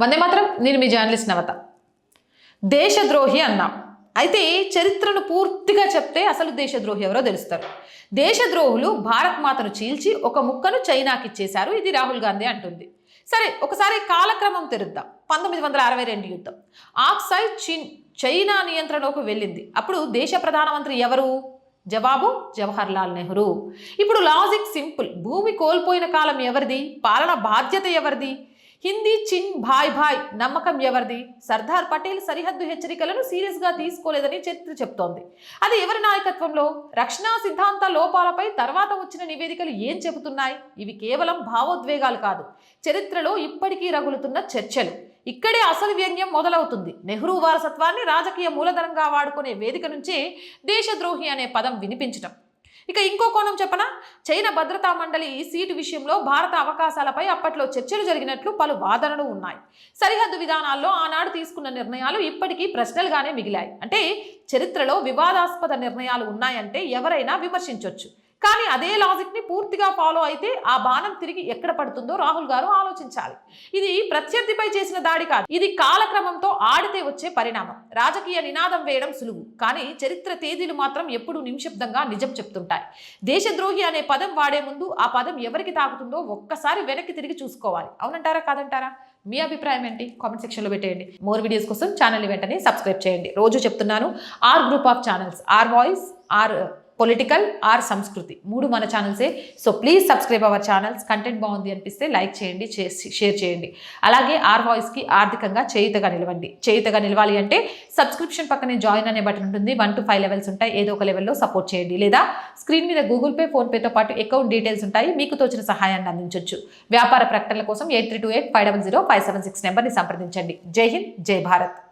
వందే మాత్రం. నేను మీ జర్నలిస్ట్ నవత. దేశద్రోహి అన్నాం. అయితే చరిత్రను పూర్తిగా చెప్తే అసలు దేశద్రోహి ఎవరో తెలుస్తారు. దేశద్రోహులు భారత్ మాతను చీల్చి ఒక ముక్కను చైనాకి ఇచ్చేశారు ఇది రాహుల్ గాంధీ అంటుంది. సరే ఒకసారి కాలక్రమం తెరుద్దాం. పంతొమ్మిది వందల అరవై రెండు యుద్ధం. ఆక్సై చీన్ చైనా నియంత్రణలోకి వెళ్ళింది. అప్పుడు దేశ ప్రధానమంత్రి ఎవరు? జవాబు జవహర్ లాల్ నెహ్రూ. ఇప్పుడు లాజిక్ సింపుల్. భూమి కోల్పోయిన కాలం ఎవరిది? పాలన బాధ్యత ఎవరిది? హిందీ చిన్ భాయ్ భాయ్ నమ్మకం ఎవరిది? సర్దార్ పటేల్ సరిహద్దు హెచ్చరికలను సీరియస్గా తీసుకోలేదని చరిత్ర చెప్తోంది. అది ఎవరి నాయకత్వంలో? రక్షణ సిద్ధాంత లోపాలపై తర్వాత వచ్చిన నివేదికలు ఏం చెబుతున్నాయి? ఇవి కేవలం భావోద్వేగాలు కాదు. చరిత్రలో ఇప్పటికీ రగులుతున్న చర్చలు. ఇక్కడే అసలు వ్యంగ్యం మొదలవుతుంది. నెహ్రూ వారసత్వాన్ని రాజకీయ మూలధనంగా వాడుకునే వేదిక నుంచే దేశద్రోహి అనే పదం వినిపించటం. ఇక ఇంకో కోణం చెప్పన? చైనా భద్రతా మండలి ఈ సీటు విషయంలో భారత అవకాశాలపై అప్పట్లో చర్చలు జరిగినట్లు పలు వాదనలు ఉన్నాయి. సరిహద్దు విధానాల్లో ఆనాడు తీసుకున్న నిర్ణయాలు ఇప్పటికీ ప్రశ్నలుగానే మిగిలాయి. అంటే చరిత్రలో వివాదాస్పద నిర్ణయాలు ఉన్నాయంటే ఎవరైనా విమర్శించవచ్చు కానీ అదే లాజిక్ని పూర్తిగా ఫాలో అయితే ఆ బాణం తిరిగి ఎక్కడ పడుతుందో రాహుల్ గారు ఆలోచించాలి. ఇది ప్రత్యర్థిపై చేసిన దాడి కాదు. ఇది కాలక్రమంతో ఆడితే వచ్చే పరిణామం. రాజకీయ నినాదం వేయడం సులువు. కానీ చరిత్ర తేదీలు మాత్రం ఎప్పుడు నిమిషబ్దంగా నిజం చెప్తుంటాయి. దేశద్రోహి అనే పదం వాడే ముందు ఆ పదం ఎవరికి తాకుతుందో ఒక్కసారి వెనక్కి తిరిగి చూసుకోవాలి. అవునంటారా? కాదంటారా? మీ అభిప్రాయం ఏంటి? కామెంట్ సెక్షన్లో పెట్టేయండి. మోర్ వీడియోస్ కోసం ఛానల్ని వెంటనే సబ్స్క్రైబ్ చేయండి. రోజు చెప్తున్నాను R group of channels. R voice R political R Samskriti మూడు మన ఛానల్సే so please subscribe our channels content బాగుంది అనిపిస్తే లైక్ చేయండి చేసి- షేర్ చేయండి. అలాగే ఆర్ వాయిస్కి ఆర్థికంగా చేయుతగా నిలవండి. చేయుతగా నిలవాలి అంటే సబ్స్క్రిప్షన్ పక్కనే జాయిన్ అనే బటన్ ఉంటుంది. వన్ టు ఫైవ్ లెవెల్స్ ఉంటాయి. ఏదో ఒక లెవెల్లో సపోర్ట్ చేయండి. లేదా స్క్రీన్ మీద గూగుల్ పే ఫోన్పేతో పాటు అకౌంట్ డీటెయిల్స్ ఉంటాయి. మీకు తోచిన సహాయాన్ని అందించవచ్చు వ్యాపార ప్రకటనల కోసం eight three two eight five double zero five seven six నెంబర్ని సంప్రదించండి. జై హింద్ జై భారత్.